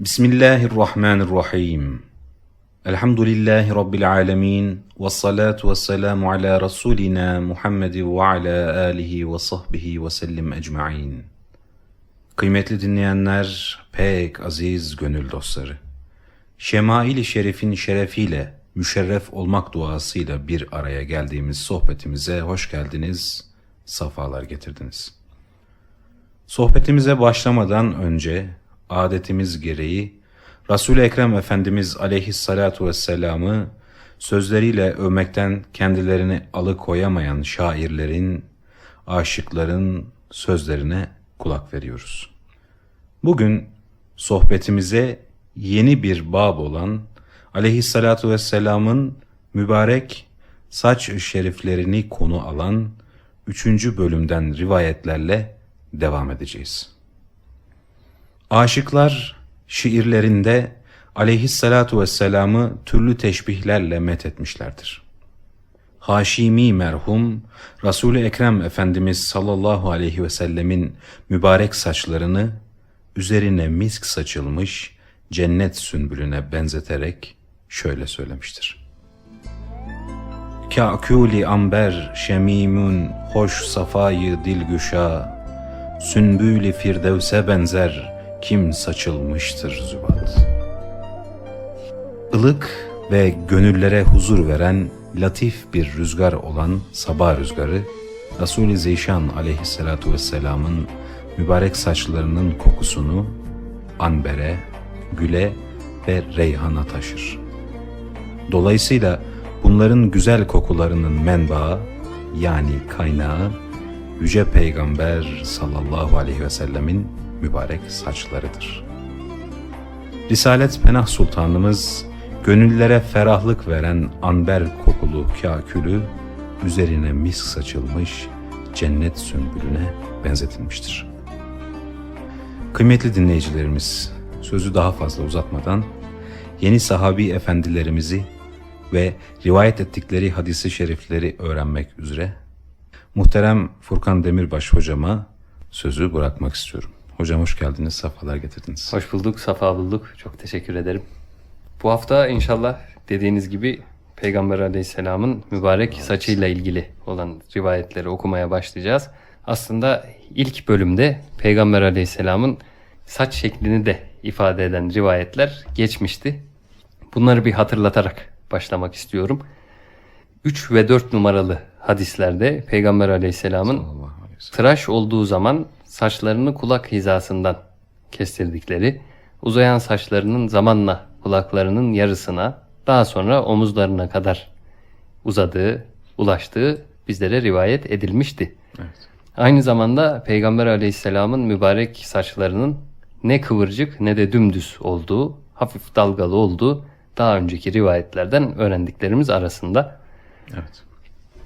Bismillahirrahmanirrahim. Elhamdülillahi Rabbil alemin. Ve salatu ve selamu ala Resulina Muhammed ve ala alihi ve sahbihi ve sellim ecma'in. Kıymetli dinleyenler, pek aziz gönül dostları. Şemail-i Şerif'in şerefiyle, müşerref olmak duasıyla bir araya geldiğimiz sohbetimize hoş geldiniz, safalar getirdiniz. Sohbetimize başlamadan önce adetimiz gereği Resul-i Ekrem Efendimiz aleyhissalatu vesselam'ı sözleriyle övmekten kendilerini alıkoyamayan şairlerin, aşıkların sözlerine kulak veriyoruz. Bugün sohbetimize yeni bir bab olan aleyhissalatu vesselam'ın mübarek saç şeriflerini konu alan üçüncü bölümden rivayetlerle devam edeceğiz. Aşıklar şiirlerinde aleyhissalatu vesselam'ı türlü teşbihlerle methetmişlerdir. Haşimi merhum Resul-i Ekrem Efendimiz sallallahu aleyhi ve sellemin mübarek saçlarını üzerine misk saçılmış cennet sünbülüne benzeterek şöyle söylemiştir. Kâkûli amber şemimun hoş safayı dilgüşa, sünbülü firdevse benzer kim saçılmıştır zübat. Ilık ve gönüllere huzur veren latif bir rüzgar olan sabah rüzgarı, Resul-i Zeyşan aleyhissalatu vesselamın mübarek saçlarının kokusunu anbere, güle ve reyhana taşır. Dolayısıyla bunların güzel kokularının menbaı yani kaynağı Yüce Peygamber sallallahu aleyhi ve sellemin mübarek saçlarıdır. Risalet Penah Sultanımız gönüllere ferahlık veren anber kokulu kâkülü üzerine misk saçılmış cennet sümbülüne benzetilmiştir. Kıymetli dinleyicilerimiz, sözü daha fazla uzatmadan yeni sahabi efendilerimizi ve rivayet ettikleri hadisi şerifleri öğrenmek üzere muhterem Furkan Demirbaş hocama sözü bırakmak istiyorum. Hocam hoş geldiniz, safalar getirdiniz. Hoş bulduk, safa bulduk. Çok teşekkür ederim. Bu hafta inşallah dediğiniz gibi Peygamber Aleyhisselam'ın mübarek saçıyla ilgili olan rivayetleri okumaya başlayacağız. Aslında ilk bölümde Peygamber Aleyhisselam'ın saç şeklini de ifade eden rivayetler geçmişti. Bunları bir hatırlatarak başlamak istiyorum. 3 ve 4 numaralı hadislerde Peygamber Aleyhisselam'ın tıraş olduğu zaman saçlarını kulak hizasından kestirdikleri, uzayan saçlarının zamanla kulaklarının yarısına, daha sonra omuzlarına kadar uzadığı, ulaştığı bizlere rivayet edilmişti. Evet. Aynı zamanda Peygamber Aleyhisselam'ın mübarek saçlarının ne kıvırcık ne de dümdüz olduğu, hafif dalgalı olduğu daha önceki rivayetlerden öğrendiklerimiz arasında. Evet.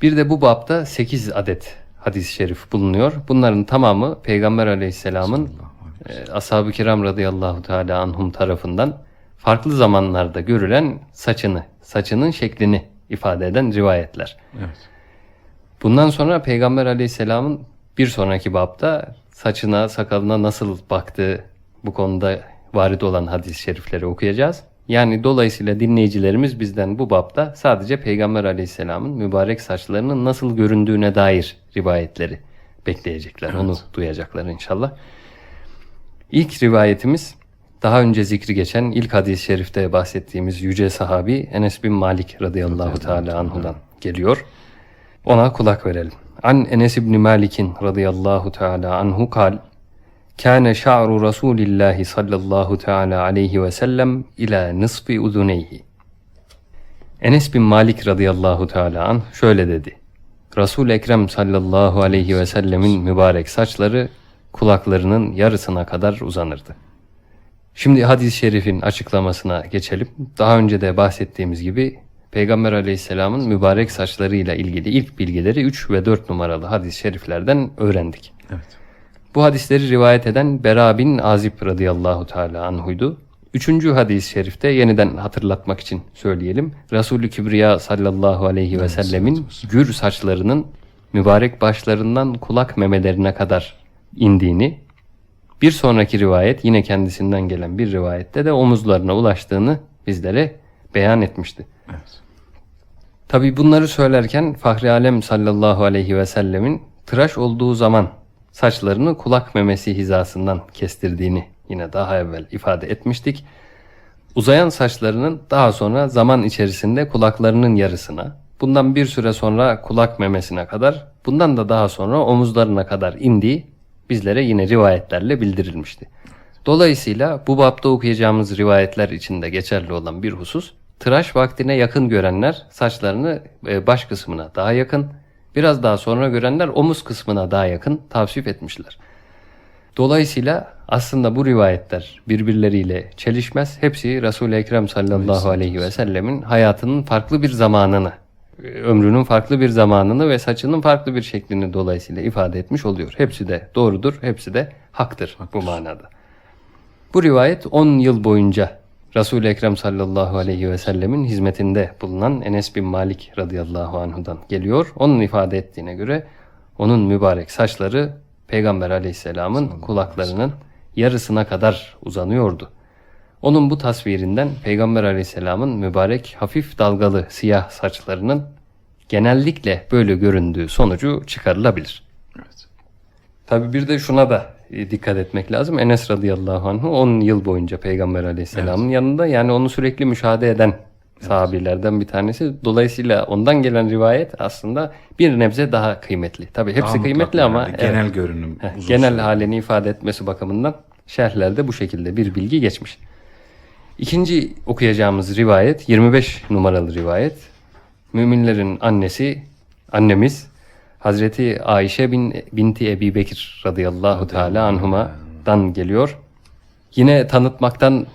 Bir de bu bapta 8 adet hadis-i şerif bulunuyor. Bunların tamamı Peygamber Aleyhisselam'ın e, ashab-ı kiram radıyallahu teala anhum tarafından farklı zamanlarda görülen saçını, saçının şeklini ifade eden rivayetler. Evet. Bundan sonra Peygamber Aleyhisselam'ın bir sonraki bapta saçına, sakalına nasıl baktığı bu konuda varit olan hadis-i şerifleri okuyacağız. Yani dolayısıyla dinleyicilerimiz bizden bu bapta sadece Peygamber Aleyhisselam'ın mübarek saçlarının nasıl göründüğüne dair rivayetleri bekleyecekler. Onu duyacaklar inşallah. İlk rivayetimiz daha önce zikri geçen ilk hadis-i şerifte bahsettiğimiz yüce sahabi Enes bin Malik radıyallahu teala anhudan geliyor. Ona kulak verelim. An Enes ibn Malik'in radıyallahu teala anhu kal Kâne şa'ru Rasulillahi sallallahu teala aleyhi ve sellem ila nısfi uzuneyhi. Enes bin Malik radıyallahu teala an şöyle dedi. Resul Ekrem sallallahu aleyhi ve sellemin mübarek saçları kulaklarının yarısına kadar uzanırdı. Şimdi hadis-i şerifin açıklamasına geçelim. Daha önce de bahsettiğimiz gibi Peygamber aleyhisselamın mübarek saçlarıyla ilgili ilk bilgileri 3 ve 4 numaralı hadis-i şeriflerden öğrendik. Evet. Bu hadisleri rivayet eden Bera bin Azib radıyallahu teala anhuydu. Üçüncü hadis-i şerifte yeniden hatırlatmak için söyleyelim. Resulü Kibriya sallallahu aleyhi ve sellemin gür saçlarının mübarek başlarından kulak memelerine kadar indiğini, Bir sonraki rivayet yine kendisinden gelen bir rivayette de omuzlarına ulaştığını bizlere beyan etmişti. Evet. Tabi bunları söylerken Fahri Alem sallallahu aleyhi ve sellemin tıraş olduğu zaman saçlarını kulak memesi hizasından kestirdiğini yine daha evvel ifade etmiştik. Uzayan saçlarının daha sonra zaman içerisinde kulaklarının yarısına, bundan bir süre sonra kulak memesine kadar, bundan da daha sonra omuzlarına kadar indiği bizlere yine rivayetlerle bildirilmişti. Dolayısıyla bu bapta okuyacağımız rivayetler içinde geçerli olan bir husus, tıraş vaktine yakın görenler saçlarını e, baş kısmına daha yakın, biraz daha sonra görenler omuz kısmına daha yakın tavsif etmişler. Dolayısıyla aslında bu rivayetler birbirleriyle çelişmez. Hepsi Resul-i Ekrem sallallahu aleyhi ve sellemin hayatının farklı bir zamanını, ömrünün farklı bir zamanını ve saçının farklı bir şeklini dolayısıyla ifade etmiş oluyor. Hepsi de doğrudur, hepsi de haktır bu manada. Bu rivayet 10 yıl boyunca Resul-i Ekrem sallallahu aleyhi ve sellemin hizmetinde bulunan Enes bin Malik radıyallahu anhudan geliyor. Onun ifade ettiğine göre onun mübarek saçları Peygamber aleyhisselamın kulaklarının yarısına kadar uzanıyordu. Onun bu tasvirinden Peygamber aleyhisselamın mübarek hafif dalgalı siyah saçlarının genellikle böyle göründüğü sonucu çıkarılabilir. Evet. Tabi bir de şuna da dikkat etmek lazım. Enes radıyallahu anhu 10 yıl boyunca Peygamber aleyhisselamın yanında yani onu sürekli müşahede eden sahabilerden bir tanesi. Dolayısıyla ondan gelen rivayet aslında bir nebze daha kıymetli. Tabi hepsi Daha kıymetli ama yani. evet. genel görünüm. Heh, genel süre. halini ifade etmesi bakımından şerhlerde bu şekilde bir bilgi geçmiş. İkinci okuyacağımız rivayet 25 numaralı rivayet. Müminlerin annesi, annemiz Hazreti Ayşe bin, binti Ebi Bekir radıyallahu teala anhuma'dan geliyor. Yine tanıtmaktan,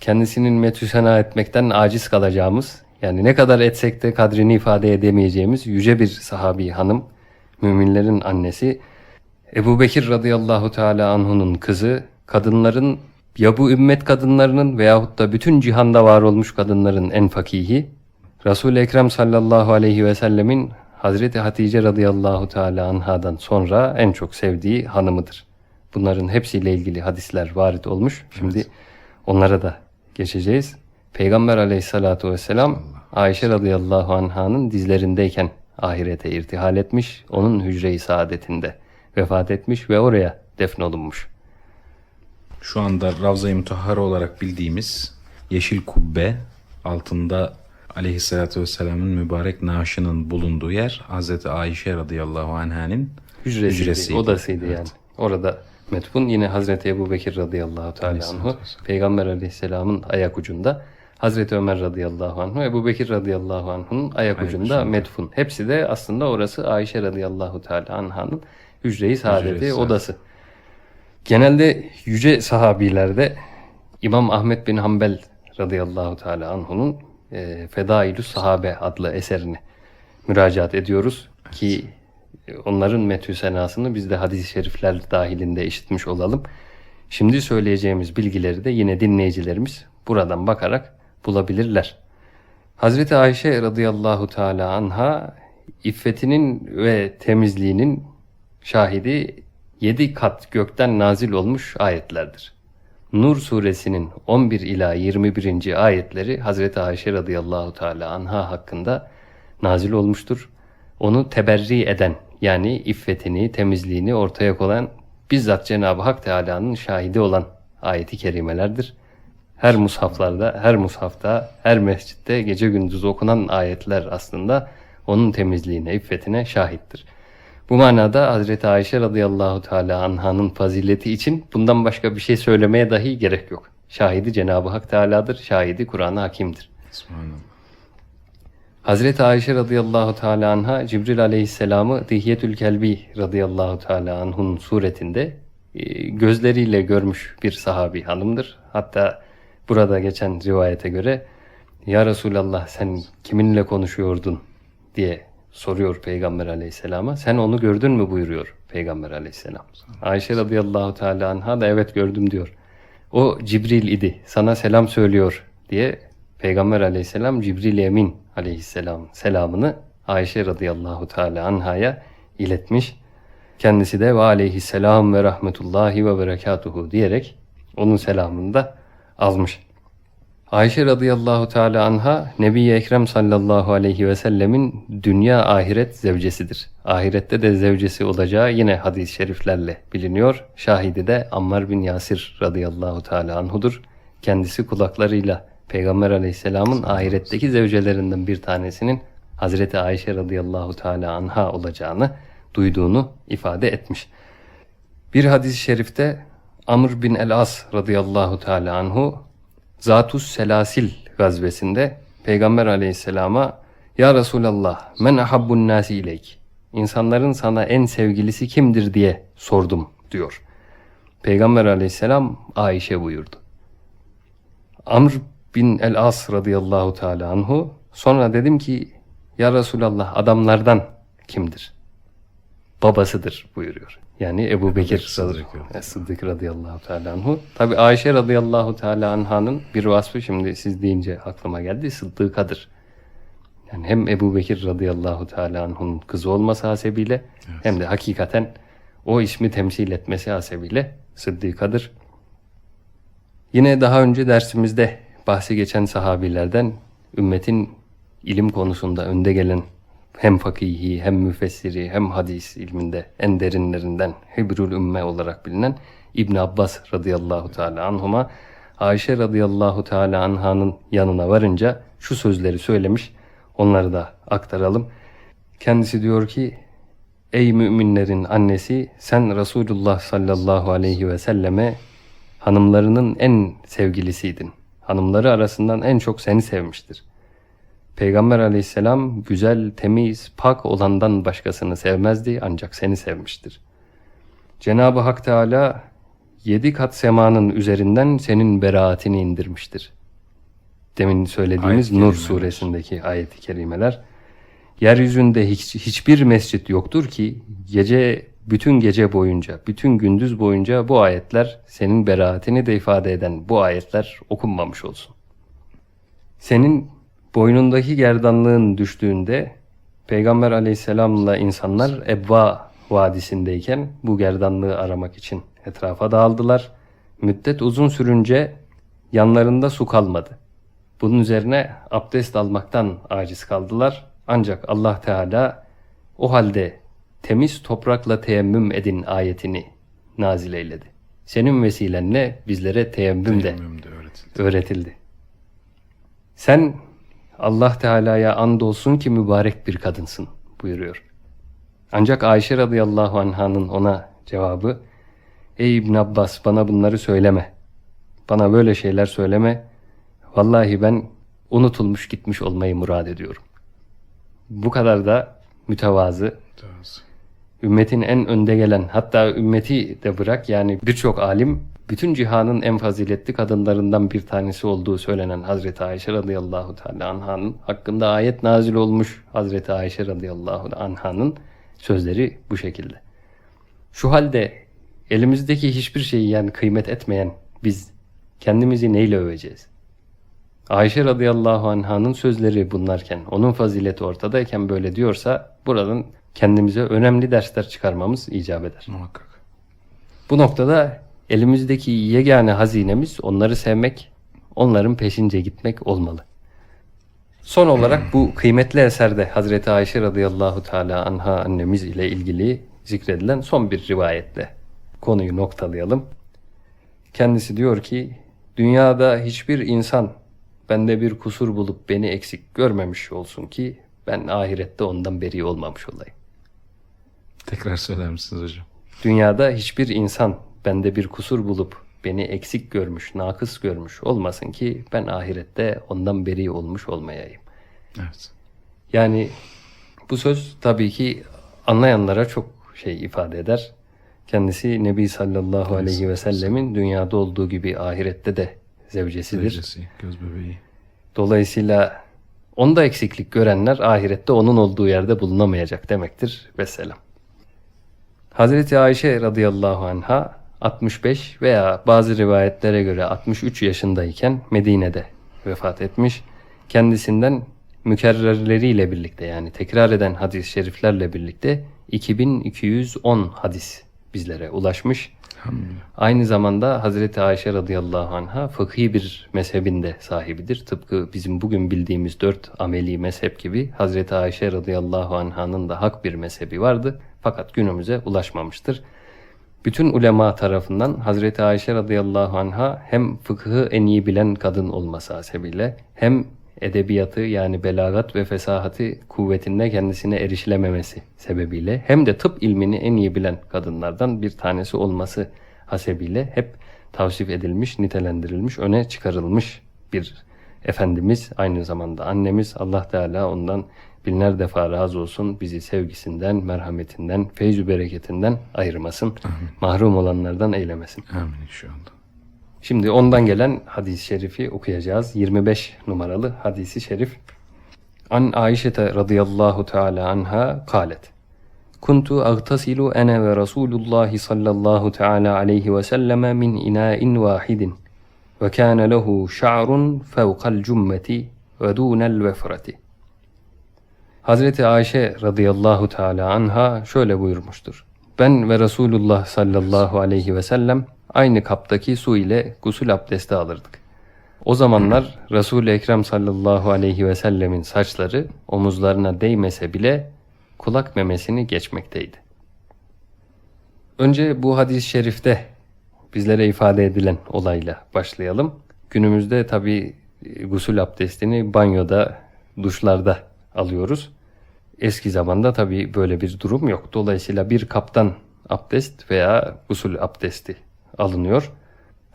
kendisinin metüsena etmekten aciz kalacağımız, yani ne kadar etsek de kadrini ifade edemeyeceğimiz yüce bir sahabi hanım, müminlerin annesi, Ebu Bekir radıyallahu teala anhunun kızı, kadınların ya bu ümmet kadınlarının veyahut da bütün cihanda var olmuş kadınların en fakihi, Resul-i Ekrem sallallahu aleyhi ve sellemin Hazreti Hatice radıyallahu teala anhadan sonra en çok sevdiği hanımıdır. Bunların hepsiyle ilgili hadisler varit olmuş. Şimdi onlara da geçeceğiz. Peygamber aleyhissalatu vesselam Ayşe radıyallahu anhanın dizlerindeyken ahirete irtihal etmiş. Onun hücre-i saadetinde vefat etmiş ve oraya defnolunmuş. Şu anda Ravza-i Mutahhara olarak bildiğimiz yeşil kubbe altında aleyhissalatü vesselamın mübarek naaşının bulunduğu yer Hazreti Ayşe radıyallahu anh'ın Hücresiydi, hücresiydi. odasıydı Evet. yani. Orada metfun yine Hazreti Ebu Bekir radıyallahu teala anhu. Peygamber aleyhisselamın ayak ucunda Hazreti Ömer radıyallahu anhu Ebu Bekir radıyallahu anh'un ayak Ayak ucunda ucunda. metfun. Hepsi de aslında orası Ayşe radıyallahu teala anh'ın hücre-i saadeti saadet. odası. Genelde yüce sahabilerde İmam Ahmet bin Hanbel radıyallahu teala anhu'nun e, Fedailü Sahabe adlı eserini müracaat ediyoruz ki onların metü senasını biz de hadis-i şerifler dahilinde işitmiş olalım. Şimdi söyleyeceğimiz bilgileri de yine dinleyicilerimiz buradan bakarak bulabilirler. Hazreti Ayşe radıyallahu teala anha iffetinin ve temizliğinin şahidi yedi kat gökten nazil olmuş ayetlerdir. Nur suresinin 11 ila 21. ayetleri Hazreti Ayşe radıyallahu teala anha hakkında nazil olmuştur. Onu teberri eden yani iffetini, temizliğini ortaya koyan bizzat Cenab-ı Hak Teala'nın şahidi olan ayeti kerimelerdir. Her mushaflarda, her mushafta, her mescitte gece gündüz okunan ayetler aslında onun temizliğine, iffetine şahittir. Bu manada Hazreti Ayşe radıyallahu teala anhanın fazileti için bundan başka bir şey söylemeye dahi gerek yok. Şahidi Cenab-ı Hak Teala'dır, şahidi Kur'an-ı Hakim'dir. Subhanallah. Hazreti Ayşe radıyallahu teala anha Cibril aleyhisselamı Dihyetül Kelbi radıyallahu teala anh'un suretinde e, gözleriyle görmüş bir sahabi hanımdır. Hatta burada geçen rivayete göre Ya Resulallah sen kiminle konuşuyordun diye soruyor Peygamber aleyhisselama. Sen onu gördün mü buyuruyor Peygamber aleyhisselam. Ayşe radıyallahu teala anha da evet gördüm diyor. O Cibril idi. Sana selam söylüyor diye Peygamber aleyhisselam Cibril Emin aleyhisselam selamını Ayşe radıyallahu teala anhaya iletmiş. Kendisi de ve aleyhisselam ve rahmetullahi ve berekatuhu diyerek onun selamını da almış. Ayşe radıyallahu teala anha Nebi Ekrem sallallahu aleyhi ve sellemin dünya ahiret zevcesidir. Ahirette de zevcesi olacağı yine hadis-i şeriflerle biliniyor. Şahidi de Ammar bin Yasir radıyallahu teala anhudur. Kendisi kulaklarıyla Peygamber aleyhisselamın ahiretteki zevcelerinden bir tanesinin Hazreti Ayşe radıyallahu teala anha olacağını duyduğunu ifade etmiş. Bir hadis-i şerifte Amr bin el-As radıyallahu teala anhu Zatus Selasil gazvesinde Peygamber aleyhisselama Ya Resulallah men ahabbun nasi ileyk İnsanların sana en sevgilisi kimdir diye sordum diyor. Peygamber aleyhisselam Ayşe buyurdu. Amr bin el-As radıyallahu teala anhu sonra dedim ki Ya Resulallah adamlardan kimdir? Babasıdır buyuruyor. Yani Ebu Bekir Sıddık. Sıddık, radıyallahu teala anhu. Tabi Ayşe radıyallahu teala anhanın bir vasfı şimdi siz deyince aklıma geldi. Sıddıkadır. Yani hem Ebu Bekir radıyallahu teala anh'un kızı olması hasebiyle hem de hakikaten o ismi temsil etmesi hasebiyle Sıddıkadır. Yine daha önce dersimizde bahsi geçen sahabilerden ümmetin ilim konusunda önde gelen hem fakihi hem müfessiri hem hadis ilminde en derinlerinden Hibrul Ümme olarak bilinen İbn Abbas radıyallahu teala anhuma Ayşe radıyallahu teala anhanın yanına varınca şu sözleri söylemiş. Onları da aktaralım. Kendisi diyor ki Ey müminlerin annesi sen Resulullah sallallahu aleyhi ve selleme hanımlarının en sevgilisiydin. Hanımları arasından en çok seni sevmiştir. Peygamber aleyhisselam güzel, temiz, pak olandan başkasını sevmezdi ancak seni sevmiştir. Cenab-ı Hak Teala yedi kat semanın üzerinden senin beraatini indirmiştir. Demin söylediğimiz Ayet-i Nur suresindeki ayet-i kerimeler. Yeryüzünde hiç, hiçbir mescit yoktur ki gece bütün gece boyunca, bütün gündüz boyunca bu ayetler senin beraatini de ifade eden bu ayetler okunmamış olsun. Senin boynundaki gerdanlığın düştüğünde Peygamber aleyhisselamla insanlar Ebba vadisindeyken bu gerdanlığı aramak için etrafa dağıldılar. Müddet uzun sürünce yanlarında su kalmadı. Bunun üzerine abdest almaktan aciz kaldılar. Ancak Allah Teala o halde temiz toprakla teyemmüm edin ayetini nazil eyledi. Senin vesilenle bizlere teyemmüm de Teyemmüm de öğretildi. öğretildi. Sen Allah Teala'ya andolsun ki mübarek bir kadınsın buyuruyor. Ancak Ayşe radıyallahu anhanın ona cevabı Ey İbn Abbas bana bunları söyleme. Bana böyle şeyler söyleme. Vallahi ben unutulmuş gitmiş olmayı murad ediyorum. Bu kadar da mütevazı, Mütevazı. ümmetin en önde gelen hatta ümmeti de bırak yani birçok alim bütün cihanın en faziletli kadınlarından bir tanesi olduğu söylenen Hazreti Ayşe radıyallahu teala anhanın hakkında ayet nazil olmuş Hazreti Ayşe radıyallahu anhanın sözleri bu şekilde. Şu halde elimizdeki hiçbir şeyi yani kıymet etmeyen biz kendimizi neyle öveceğiz? Ayşe radıyallahu anhanın sözleri bunlarken, onun fazileti ortadayken böyle diyorsa buradan kendimize önemli dersler çıkarmamız icap eder. Muhakkak. Bu noktada elimizdeki yegane hazinemiz onları sevmek, onların peşince gitmek olmalı. Son olarak bu kıymetli eserde Hazreti Ayşe radıyallahu teala anha annemiz ile ilgili zikredilen son bir rivayetle konuyu noktalayalım. Kendisi diyor ki, dünyada hiçbir insan bende bir kusur bulup beni eksik görmemiş olsun ki ben ahirette ondan beri olmamış olayım. Tekrar söyler misiniz hocam? Dünyada hiçbir insan bende bir kusur bulup beni eksik görmüş, nakıs görmüş olmasın ki ben ahirette ondan beri olmuş olmayayım. Evet. Yani bu söz tabii ki anlayanlara çok şey ifade eder. Kendisi Nebi sallallahu aleyhi ve sellemin dünyada olduğu gibi ahirette de zevcesidir. Derecesi, göz bebeği. Dolayısıyla onda eksiklik görenler ahirette onun olduğu yerde bulunamayacak demektir. Vesselam. Hazreti Ayşe radıyallahu anha 65 veya bazı rivayetlere göre 63 yaşındayken Medine'de vefat etmiş. Kendisinden mükerrerleriyle birlikte yani tekrar eden hadis-i şeriflerle birlikte 2210 hadis bizlere ulaşmış. Aynı zamanda Hazreti Ayşe radıyallahu anha fıkhi bir mezhebin de sahibidir. Tıpkı bizim bugün bildiğimiz dört ameli mezhep gibi Hazreti Ayşe radıyallahu anh'ın da hak bir mezhebi vardı. Fakat günümüze ulaşmamıştır. Bütün ulema tarafından Hazreti Ayşe radıyallahu anha hem fıkhı en iyi bilen kadın olması hasebiyle hem edebiyatı yani belagat ve fesahatı kuvvetinde kendisine erişilememesi sebebiyle hem de tıp ilmini en iyi bilen kadınlardan bir tanesi olması hasebiyle hep tavsif edilmiş, nitelendirilmiş, öne çıkarılmış bir Efendimiz aynı zamanda annemiz Allah Teala ondan binler defa razı olsun bizi sevgisinden, merhametinden, feyzü bereketinden ayırmasın. Mahrum olanlardan eylemesin. Amin inşallah. Şimdi ondan gelen hadis-i şerifi okuyacağız. 25 numaralı hadisi şerif. An Ayşe radıyallahu teala anha kalet. Kuntu agtasilu ene ve Resulullah sallallahu teala aleyhi ve selleme min ina'in vahidin. Ve kâne lehu şa'run fevkal cümmeti ve dûnel vefrati. Hazreti Ayşe radıyallahu teala anha şöyle buyurmuştur. Ben ve Resulullah sallallahu aleyhi ve sellem aynı kaptaki su ile gusül abdesti alırdık. O zamanlar Resul-i Ekrem sallallahu aleyhi ve sellemin saçları omuzlarına değmese bile kulak memesini geçmekteydi. Önce bu hadis-i şerifte bizlere ifade edilen olayla başlayalım. Günümüzde tabi gusül abdestini banyoda, duşlarda alıyoruz. Eski zamanda tabi böyle bir durum yok. Dolayısıyla bir kaptan abdest veya gusül abdesti alınıyor.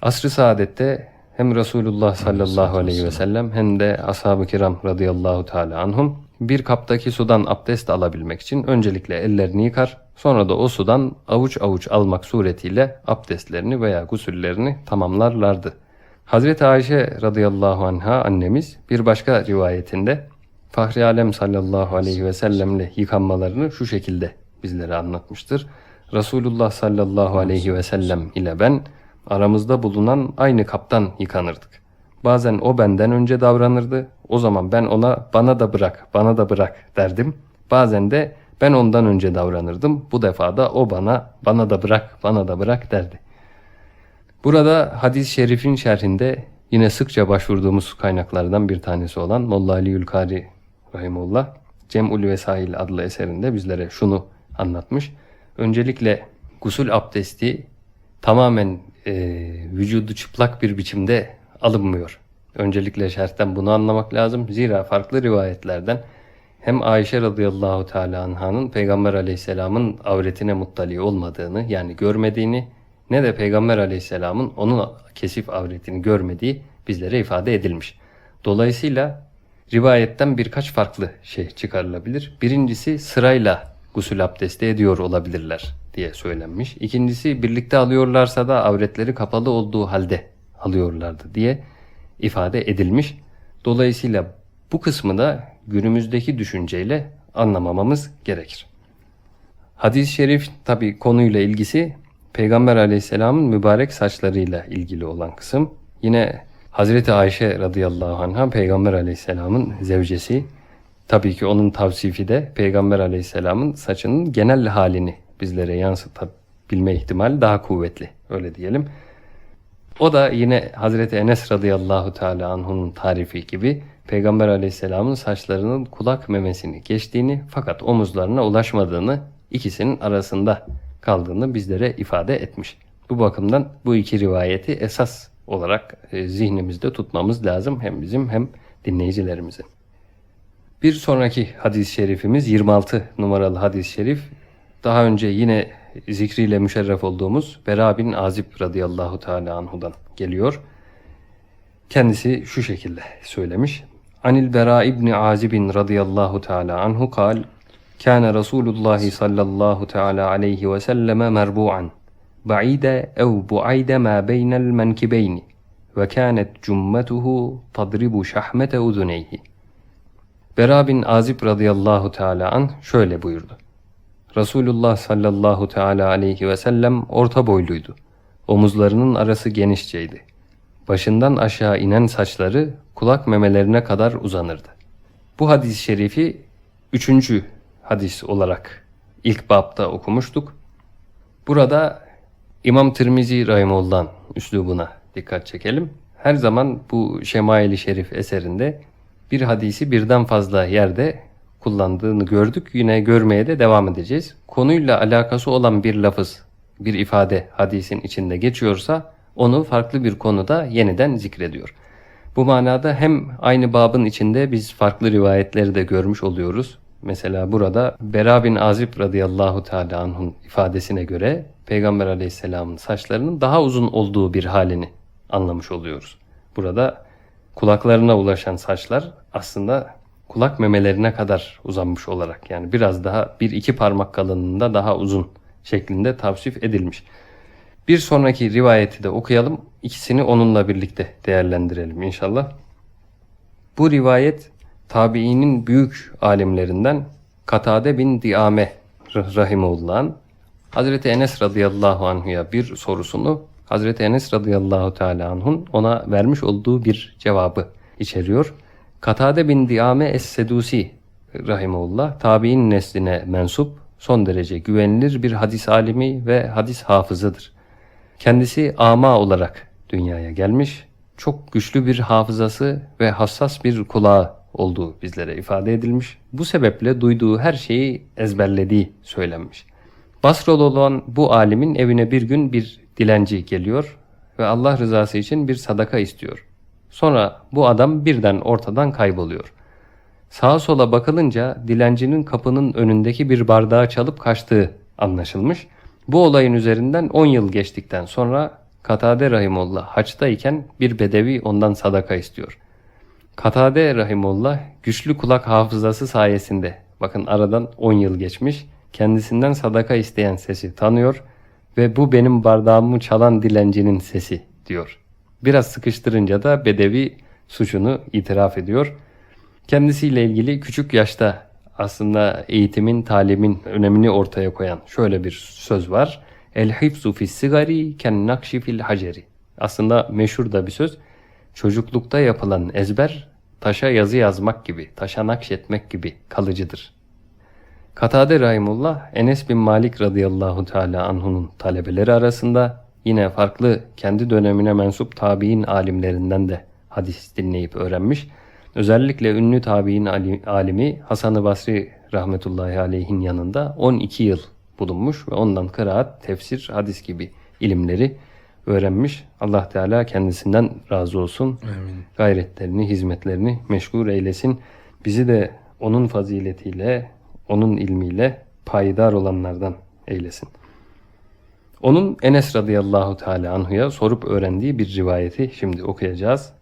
Asr-ı saadette hem Resulullah sallallahu aleyhi ve sellem hem de ashab-ı kiram radıyallahu teala anhum bir kaptaki sudan abdest alabilmek için öncelikle ellerini yıkar, sonra da o sudan avuç avuç almak suretiyle abdestlerini veya gusüllerini tamamlarlardı. Hazreti Ayşe radıyallahu anha annemiz bir başka rivayetinde Fahri Alem sallallahu aleyhi ve sellemle yıkanmalarını şu şekilde bizlere anlatmıştır. Resulullah sallallahu aleyhi ve sellem ile ben aramızda bulunan aynı kaptan yıkanırdık. Bazen o benden önce davranırdı. O zaman ben ona bana da bırak, bana da bırak derdim. Bazen de ben ondan önce davranırdım. Bu defa da o bana, bana da bırak, bana da bırak derdi. Burada hadis-i şerifin şerhinde yine sıkça başvurduğumuz kaynaklardan bir tanesi olan Molla Ali Ülkari Rahimullah Cem'ul Vesail adlı eserinde bizlere şunu anlatmış. Öncelikle gusül abdesti tamamen e, vücudu çıplak bir biçimde alınmıyor. Öncelikle şerhten bunu anlamak lazım. Zira farklı rivayetlerden hem Ayşe radıyallahu teala anhanın Peygamber aleyhisselamın avretine muttali olmadığını yani görmediğini ne de Peygamber aleyhisselamın onun kesif avretini görmediği bizlere ifade edilmiş. Dolayısıyla rivayetten birkaç farklı şey çıkarılabilir. Birincisi sırayla gusül abdesti ediyor olabilirler diye söylenmiş. İkincisi birlikte alıyorlarsa da avretleri kapalı olduğu halde alıyorlardı diye ifade edilmiş. Dolayısıyla bu kısmı da günümüzdeki düşünceyle anlamamamız gerekir. Hadis-i şerif tabi konuyla ilgisi Peygamber aleyhisselamın mübarek saçlarıyla ilgili olan kısım. Yine Hazreti Ayşe radıyallahu anh'a Peygamber aleyhisselamın zevcesi. Tabii ki onun tavsifi de Peygamber aleyhisselamın saçının genel halini bizlere yansıtabilme ihtimali daha kuvvetli. Öyle diyelim. O da yine Hazreti Enes radıyallahu teala anh'un tarifi gibi Peygamber aleyhisselamın saçlarının kulak memesini geçtiğini fakat omuzlarına ulaşmadığını ikisinin arasında kaldığını bizlere ifade etmiş. Bu bakımdan bu iki rivayeti esas olarak e, zihnimizde tutmamız lazım hem bizim hem dinleyicilerimizin. Bir sonraki hadis-i şerifimiz 26 numaralı hadis-i şerif. Daha önce yine zikriyle müşerref olduğumuz Bera bin Azib radıyallahu teala anhudan geliyor. Kendisi şu şekilde söylemiş. Anil Bera İbni Azibin radıyallahu teala anhu kal Kâne Resulullah sallallahu teala aleyhi ve selleme merbu'an ba'ide ev bu'ayde ma beynel menkibeyni ve cummetuhu tadribu şahmete uduneyhi. Bera bin Azib radıyallahu teala an şöyle buyurdu. Resulullah sallallahu teala aleyhi ve sellem orta boyluydu. Omuzlarının arası genişçeydi. Başından aşağı inen saçları kulak memelerine kadar uzanırdı. Bu hadis-i şerifi üçüncü hadis olarak ilk babda okumuştuk. Burada İmam Tirmizi Rahimullah'ın üslubuna dikkat çekelim. Her zaman bu Şemail-i Şerif eserinde bir hadisi birden fazla yerde kullandığını gördük. Yine görmeye de devam edeceğiz. Konuyla alakası olan bir lafız, bir ifade hadisin içinde geçiyorsa onu farklı bir konuda yeniden zikrediyor. Bu manada hem aynı babın içinde biz farklı rivayetleri de görmüş oluyoruz. Mesela burada Bera bin Azib radıyallahu teala anh'un ifadesine göre Peygamber aleyhisselamın saçlarının daha uzun olduğu bir halini anlamış oluyoruz. Burada kulaklarına ulaşan saçlar aslında kulak memelerine kadar uzanmış olarak yani biraz daha bir iki parmak kalınlığında daha uzun şeklinde tavsif edilmiş. Bir sonraki rivayeti de okuyalım. İkisini onunla birlikte değerlendirelim inşallah. Bu rivayet tabiinin büyük alimlerinden Katade bin Diame rahimullah'ın Hazreti Enes radıyallahu anhu'ya bir sorusunu Hazreti Enes radıyallahu teala anh'un ona vermiş olduğu bir cevabı içeriyor. Katade bin Diame Es-Sedusi rahimullah tabi'in nesline mensup son derece güvenilir bir hadis alimi ve hadis hafızıdır. Kendisi ama olarak dünyaya gelmiş, çok güçlü bir hafızası ve hassas bir kulağı olduğu bizlere ifade edilmiş. Bu sebeple duyduğu her şeyi ezberlediği söylenmiş. Basralı olan bu alimin evine bir gün bir dilenci geliyor ve Allah rızası için bir sadaka istiyor. Sonra bu adam birden ortadan kayboluyor. Sağa sola bakılınca dilencinin kapının önündeki bir bardağı çalıp kaçtığı anlaşılmış. Bu olayın üzerinden 10 yıl geçtikten sonra Katade Rahimullah haçtayken bir bedevi ondan sadaka istiyor. Katade Rahimullah güçlü kulak hafızası sayesinde bakın aradan 10 yıl geçmiş kendisinden sadaka isteyen sesi tanıyor ve bu benim bardağımı çalan dilencinin sesi diyor. Biraz sıkıştırınca da bedevi suçunu itiraf ediyor. Kendisiyle ilgili küçük yaşta aslında eğitimin, talimin önemini ortaya koyan şöyle bir söz var. El hifzu fis sigari ken nakşi fil haceri. Aslında meşhur da bir söz. Çocuklukta yapılan ezber taşa yazı yazmak gibi, taşa nakşetmek gibi kalıcıdır. Katade Rahimullah Enes bin Malik radıyallahu teala anhunun talebeleri arasında yine farklı kendi dönemine mensup tabi'in alimlerinden de hadis dinleyip öğrenmiş. Özellikle ünlü tabi'in alimi Hasan-ı Basri rahmetullahi aleyhin yanında 12 yıl bulunmuş ve ondan kıraat, tefsir, hadis gibi ilimleri öğrenmiş. Allah Teala kendisinden razı olsun. Amin. Gayretlerini, hizmetlerini meşgul eylesin. Bizi de onun faziletiyle, onun ilmiyle payidar olanlardan eylesin. Onun Enes radıyallahu teala anhuya sorup öğrendiği bir rivayeti şimdi okuyacağız.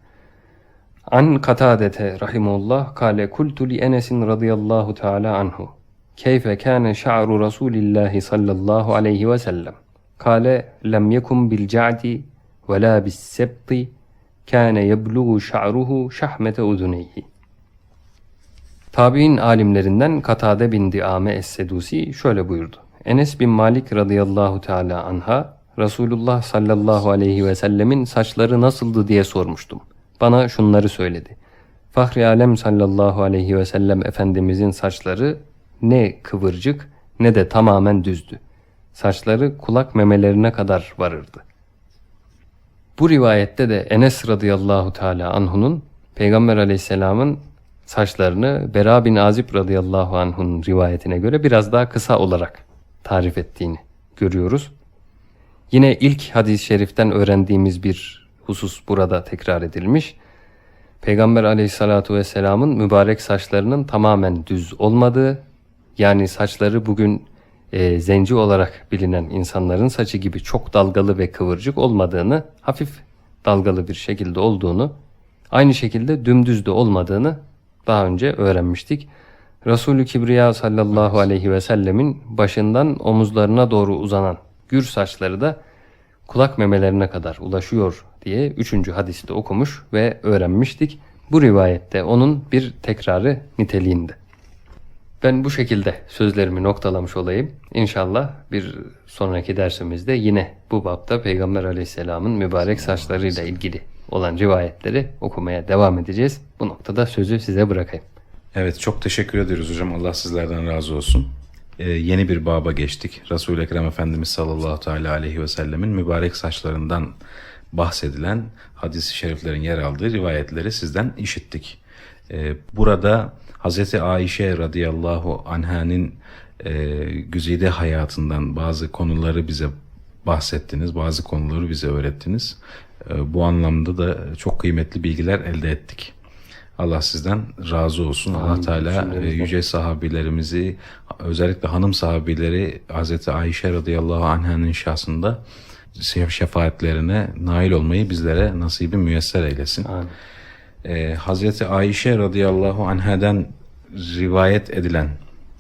An Katadete rahimullah kale kultu li Enes'in radıyallahu teala anhu. Keyfe kâne şa'ru Resulillahi sallallahu aleyhi ve sellem. Bil ca'di ve la bis sebti kâne yebluğu şa'ruhu şahmete uduneyhi. Tabi'in alimlerinden Katade bin Diame Es-Sedusi şöyle buyurdu. Enes bin Malik radıyallahu teala anha Resulullah sallallahu aleyhi ve sellemin saçları nasıldı diye sormuştum. Bana şunları söyledi. Fahri Alem sallallahu aleyhi ve sellem Efendimizin saçları ne kıvırcık ne de tamamen düzdü. Saçları kulak memelerine kadar varırdı. Bu rivayette de Enes radıyallahu teala anhunun Peygamber aleyhisselamın saçlarını Bera bin Azib radıyallahu anh'un rivayetine göre biraz daha kısa olarak tarif ettiğini görüyoruz. Yine ilk hadis-i şeriften öğrendiğimiz bir husus burada tekrar edilmiş. Peygamber aleyhissalatu vesselamın mübarek saçlarının tamamen düz olmadığı, yani saçları bugün e, zenci olarak bilinen insanların saçı gibi çok dalgalı ve kıvırcık olmadığını, hafif dalgalı bir şekilde olduğunu, aynı şekilde dümdüz de olmadığını daha önce öğrenmiştik. Resulü Kibriya sallallahu aleyhi ve sellemin başından omuzlarına doğru uzanan gür saçları da kulak memelerine kadar ulaşıyor diye üçüncü hadiste okumuş ve öğrenmiştik. Bu rivayette onun bir tekrarı niteliğinde. Ben bu şekilde sözlerimi noktalamış olayım. İnşallah bir sonraki dersimizde yine bu bapta Peygamber aleyhisselamın mübarek saçlarıyla ilgili olan rivayetleri okumaya devam edeceğiz. Bu noktada sözü size bırakayım. Evet çok teşekkür ediyoruz hocam. Allah sizlerden razı olsun. Ee, yeni bir baba geçtik. Resul-i Ekrem Efendimiz sallallahu teala aleyhi ve sellemin mübarek saçlarından bahsedilen hadis-i şeriflerin yer aldığı rivayetleri sizden işittik. Ee, burada Hazreti Ayşe radıyallahu anhanın e, güzide hayatından bazı konuları bize bahsettiniz, bazı konuları bize öğrettiniz. Ee, bu anlamda da çok kıymetli bilgiler elde ettik. Allah sizden razı olsun. Allah Amin. Teala e, yüce sahabilerimizi özellikle hanım sahabileri Hazreti Ayşe radıyallahu anh'ın şahsında şef- şefaatlerine nail olmayı bizlere nasibi müyesser eylesin. Amin. Ee, Hazreti Ayşe radıyallahu anha'dan rivayet edilen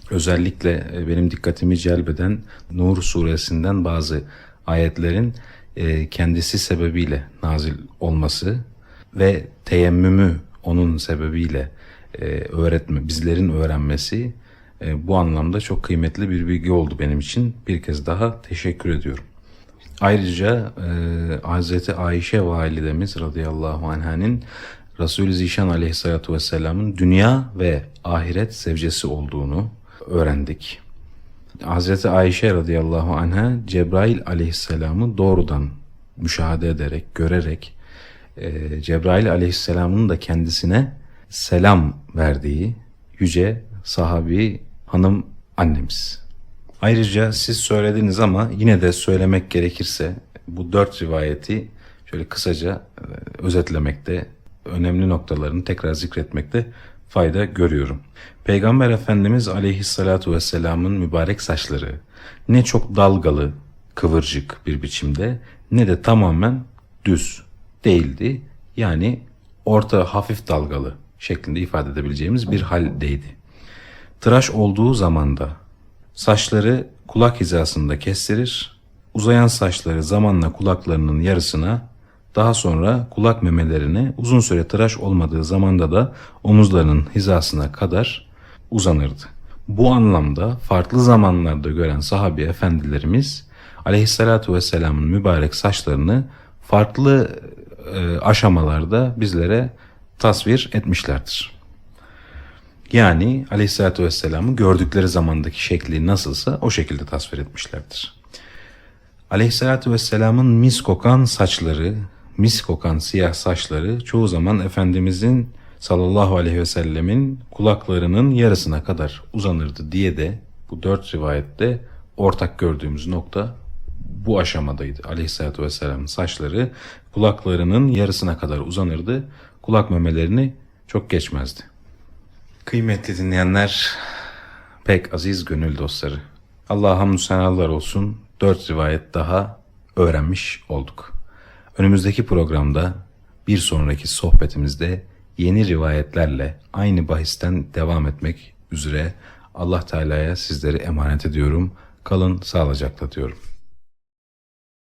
özellikle e, benim dikkatimi celbeden Nur suresinden bazı ayetlerin e, kendisi sebebiyle nazil olması ve teyemmümü onun sebebiyle e, öğretme bizlerin öğrenmesi e, bu anlamda çok kıymetli bir bilgi oldu benim için. Bir kez daha teşekkür ediyorum. Ayrıca e, Hazreti Ayşe validemiz radıyallahu anh'ın Resulü Zişan aleyhissalatu vesselamın dünya ve ahiret sevcesi olduğunu öğrendik. Hazreti Ayşe radıyallahu anha Cebrail aleyhisselamı doğrudan müşahede ederek, görerek e, Cebrail aleyhisselamın da kendisine selam verdiği yüce sahabi hanım annemiz. Ayrıca siz söylediniz ama yine de söylemek gerekirse bu dört rivayeti şöyle kısaca e, özetlemekte, önemli noktalarını tekrar zikretmekte fayda görüyorum. Peygamber Efendimiz aleyhissalatu vesselamın mübarek saçları ne çok dalgalı, kıvırcık bir biçimde ne de tamamen düz değildi. Yani orta hafif dalgalı şeklinde ifade edebileceğimiz bir haldeydi. Tıraş olduğu zamanda saçları kulak hizasında kestirir, uzayan saçları zamanla kulaklarının yarısına, daha sonra kulak memelerine uzun süre tıraş olmadığı zamanda da omuzlarının hizasına kadar uzanırdı. Bu anlamda farklı zamanlarda gören sahabi efendilerimiz aleyhissalatu vesselamın mübarek saçlarını farklı e, aşamalarda bizlere tasvir etmişlerdir. Yani aleyhissalatü vesselam'ı gördükleri zamandaki şekli nasılsa o şekilde tasvir etmişlerdir. Aleyhissalatü vesselam'ın mis kokan saçları, mis kokan siyah saçları çoğu zaman Efendimizin sallallahu aleyhi ve sellemin kulaklarının yarısına kadar uzanırdı diye de bu dört rivayette ortak gördüğümüz nokta bu aşamadaydı. Aleyhissalatü vesselamın saçları kulaklarının yarısına kadar uzanırdı. Kulak memelerini çok geçmezdi. Kıymetli dinleyenler, pek aziz gönül dostları. Allah'a hamdü senalar olsun. Dört rivayet daha öğrenmiş olduk. Önümüzdeki programda bir sonraki sohbetimizde yeni rivayetlerle aynı bahisten devam etmek üzere Allah Teala'ya sizleri emanet ediyorum. Kalın sağlıcakla diyorum.